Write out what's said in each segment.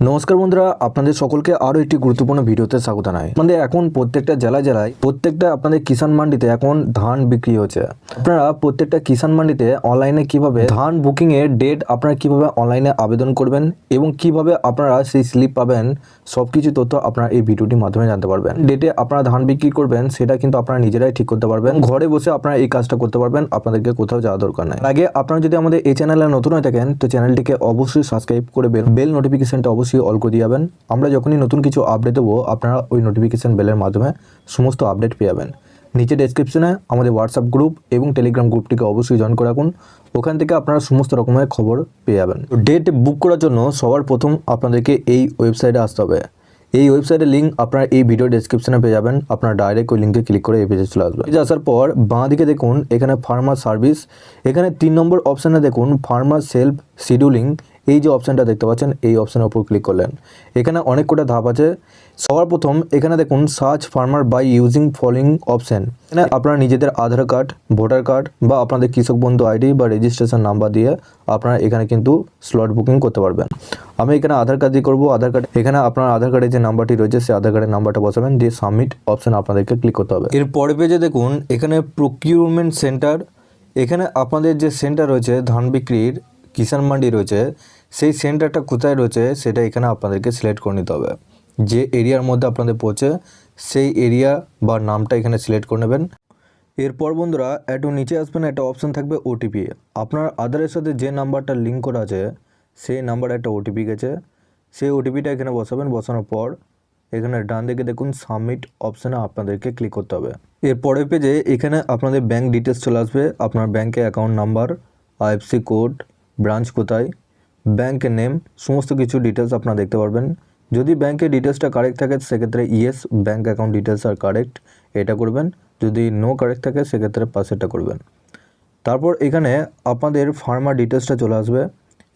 নমস্কার বন্ধুরা, আপনাদের সকলকে আরও একটি গুরুত্বপূর্ণ ভিডিওতে স্বাগত জানাই। আমাদের এখন প্রত্যেকটা জেলায় জেলায় প্রত্যেকটা আপনাদের কিষাণ মান্ডিতে এখন ধান বিক্রি হচ্ছে। আপনারা প্রত্যেকটা কিষাণ মান্ডিতে অনলাইনে কীভাবে ধান বুকিংয়ের ডেট আপনারা কীভাবে অনলাইনে আবেদন করবেন এবং কীভাবে আপনারা সেই স্লিপ পাবেন সব কিছু তথ্য আপনারা এই ভিডিওটির মাধ্যমে জানতে পারবেন। ডেটে আপনারা ধান বিক্রি করবেন, সেটা কিন্তু আপনারা নিজেরাই ঠিক করতে পারবেন। ঘরে বসে আপনারা এই কাজটা করতে পারবেন, আপনাদেরকে কোথাও যাওয়া দরকার নাই। আগে আপনারা যদি আমাদের এই চ্যানেলে নতুন হয়ে থাকেন, তো চ্যানেলটিকে অবশ্যই সাবস্ক্রাইব করে বেল নোটিফিকেশনটা অবশ্যই অল করে দিয়ে যাবেন আমরা যখনই নতুন কিছু আপডেট দেবো, আপনারা ওই নোটিফিকেশান বেলের মাধ্যমে সমস্ত আপডেট পেয়ে যাবেন। নিচে ডেসক্রিপশনে আমাদের হোয়াটসঅ্যাপ গ্রুপ এবং টেলিগ্রাম গ্রুপটিকে অবশ্যই জয়েন করে রাখুন। ওখান থেকে আপনারা সমস্ত রকমের খবর পেয়ে যাবেন। ডেট বুক করার জন্য সবার প্রথম আপনাদেরকে এই ওয়েবসাইটে আসতে হবে। এই ওয়েবসাইটের লিঙ্ক আপনারা এই ভিডিও ডেসক্রিপশনে পেয়ে যাবেন। আপনারা ডাইরেক্ট ওই লিঙ্কে ক্লিক করে এই পেজে চলে আসবেন। পেজে আসার পর বাঁ দিকে দেখুন, এখানে ফার্মার সার্ভিস এখানে তিন নম্বর অপশানে দেখুন ফার্মার সেলফ শিডিউলিং এই যে অপশানটা দেখতে পাচ্ছেন, এই অপশানের উপর ক্লিক করলেন। এখানে অনেক কটা ধাপ আছে। সবার প্রথম এখানে দেখুন search farmer by using following option এখানে আপনারা নিজেদের আধার কার্ড, ভোটার কার্ড বা আপনাদের কৃষক বন্ধু আইডি বা রেজিস্ট্রেশন নাম্বার দিয়ে আপনারা এখানে কিন্তু স্লট বুকিং করতে পারবেন। আমি এখানে আধার কার্ড দিয়ে করব। আধার কার্ড, এখানে আপনার আধার কার্ডের যে নাম্বারটি রয়েছে, সেই আধার কার্ডের নাম্বারটা বসাবেন। দিয়ে সাবমিট অপশান আপনাদেরকে ক্লিক করতে হবে। এর পরে পেজে দেখুন, এখানে প্রকিউরমেন্ট সেন্টার এখানে আপনাদের যে সেন্টার রয়েছে, ধান বিক্রির, কিষাণ মান্ডি রয়েছে সেই সেন্টারটা কোথায় রয়েছে সেটা এখানে আপনাদেরকে সিলেক্ট করে নিতে হবে। যে এরিয়ার মধ্যে আপনাদের পৌঁছে সেই এরিয়া বা নামটা এখানে সিলেক্ট করে নেবেন। এরপর বন্ধুরা, একটু নিচে আসবেন, একটা অপশান থাকবে ওটিপি আপনার আধারের সাথে যে নাম্বারটা লিঙ্ক করা আছে, সেই নাম্বারে একটা ওটিপি গেছে। সেই ওটিপিটা এখানে বসাবেন, বসানোর পর এখানে ডান দিকে দেখুন সাবমিট অপশানে আপনাদেরকে ক্লিক করতে হবে। এর পরের পেজে এখানে আপনাদের ব্যাংক ডিটেলস চলে আসবে। আপনার ব্যাংকে account number IFSC code branch কোথায় ব্যাংকের নেম সমস্ত কিছু ডিটেলস আপনারা দেখতে পারবেন। যদি ব্যাংকের ডিটেলসটা কারেক্ট থাকে, সেক্ষেত্রে ইয়েস ব্যাংক অ্যাকাউন্ট ডিটেলস আর কারেক্ট এটা করবেন। যদি নো কারেক্ট থাকে, সেক্ষেত্রে পাশেরটা করবেন। তারপর এখানে আপনাদের ফার্মার ডিটেলসটা চলে আসবে।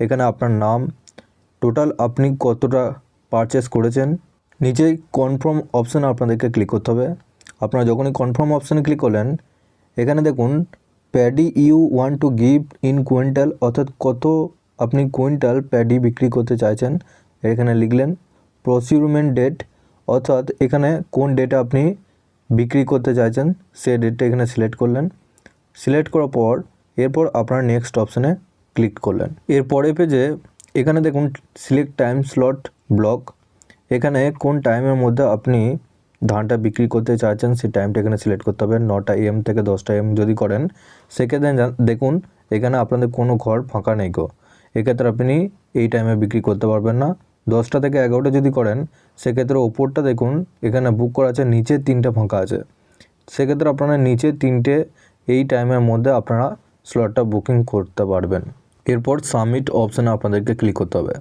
এখানে আপনার নাম টোটাল আপনি কতটা পারচেস করেছেন। নিচে কনফার্ম অপশানে আপনাদেরকে ক্লিক করতে হবে। আপনারা যখনই কনফার্ম অপশানে ক্লিক করলেন, এখানে দেখুন paddy you want to give in quintal অর্থাৎ কত আপনি কুইন্টাল প্যাডি বিক্রি করতে চাইছেন, এখানে লিখলেন প্রসিউরমেন্ট ডেট, অর্থাৎ এখানে কোন ডেটে আপনি বিক্রি করতে চাইছেন সে ডেটটা এখানে সিলেক্ট করলেন। সিলেক্ট করার পর এরপর আপনার নেক্সট অপশানে ক্লিক করলেন। এরপরে পেজে এখানে দেখুন সিলেক্ট টাইম স্লট ব্লক। এখানে কোন টাইমের মধ্যে আপনি ধানটা বিক্রি করতে চাইছেন, সেই টাইমটা এখানে সিলেক্ট করতে হবে, নটা এম থেকে দশটা এম যদি করেন। সেক্ষেত্রে দেখুন, এখানে আপনাদের কোনো ঘর ফাঁকা নেই গো। এক্ষেত্রে আপনি এই টাইমে বিক্রি করতে পারবেন না। দশটা থেকে এগারোটা যদি করেন, সেক্ষেত্রে ওপরটা দেখুন, এখানে বুক করা আছে, নিচে তিনটে ফাঁকা আছে। সেক্ষেত্রে আপনারা নিচে তিনটে এই টাইমের মধ্যে আপনারা স্লটটা বুকিং করতে পারবেন। এরপর সাবমিট অপশানে আপনাদেরকে ক্লিক করতে হবে।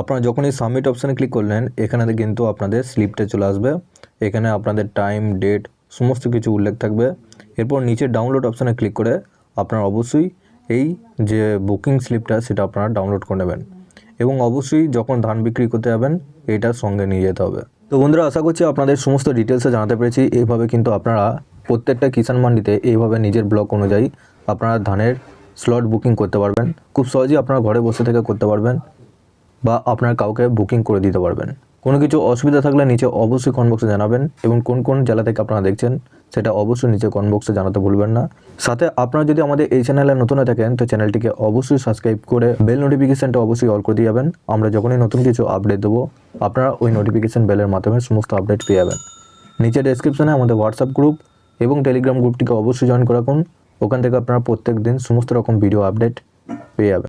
আপনারা যখন এই সাবমিট অপশানে ক্লিক করলেন, এখানে কিন্তু আপনাদের স্লিপটা চলে আসবে। এখানে আপনাদের টাইম ডেট সমস্ত কিছু উল্লেখ থাকবে। এরপর নিচে ডাউনলোড অপশানে ক্লিক করে আপনারা অবশ্যই এই যে বুকিং স্লিপটা সেটা আপনারা ডাউনলোড করে নেবেন। এবং অবশ্যই যখন ধান বিক্রি করতে যাবেন, এটা সঙ্গে নিয়ে যেতে হবে। তো বন্ধুরা, আশা করছি আপনাদের সমস্ত ডিটেলসে জানাতে পেরেছি। এইভাবে কিন্তু আপনারা প্রত্যেকটা কিষাণ মান্ডিতে এইভাবে নিজের ব্লক অনুযায়ী আপনারা ধানের স্লট বুকিং করতে পারবেন। খুব সহজেই আপনারা ঘরে বসে থেকে করতে পারবেন বা আপনার কাউকে বুকিং করে দিতে পারবেন। কোনো কিছু অসুবিধা থাকলে নিচে অবশ্যই কমেন্ট বক্সে জানাবেন এবং কোন কোন জেলা থেকে আপনারা দেখছেন সেটা অবশ্যই নিচে কমেন্ট বক্সে জানাতে ভুলবেন না। সাথে আপনারা যদি আমাদের এই চ্যানেলে নতুন হয়ে থাকেন, তো চ্যানেলটিকে অবশ্যই সাবস্ক্রাইব করে বেল নোটিফিকেশনটা অবশ্যই অল করে দিয়ে যাবেন। আমরা যখনই নতুন কিছু আপডেট দেবো, আপনারা ওই নোটিফিকেশান বেলের মাধ্যমে সমস্ত আপডেট পেয়ে যাবেন। নিচে ডেসক্রিপশনে আমাদের হোয়াটসঅ্যাপ গ্রুপ এবং টেলিগ্রাম গ্রুপটিকে অবশ্যই জয়েন রাখুন। ওখান থেকে আপনারা প্রত্যেক দিন সমস্ত রকম ভিডিও আপডেট পেয়ে যাবেন।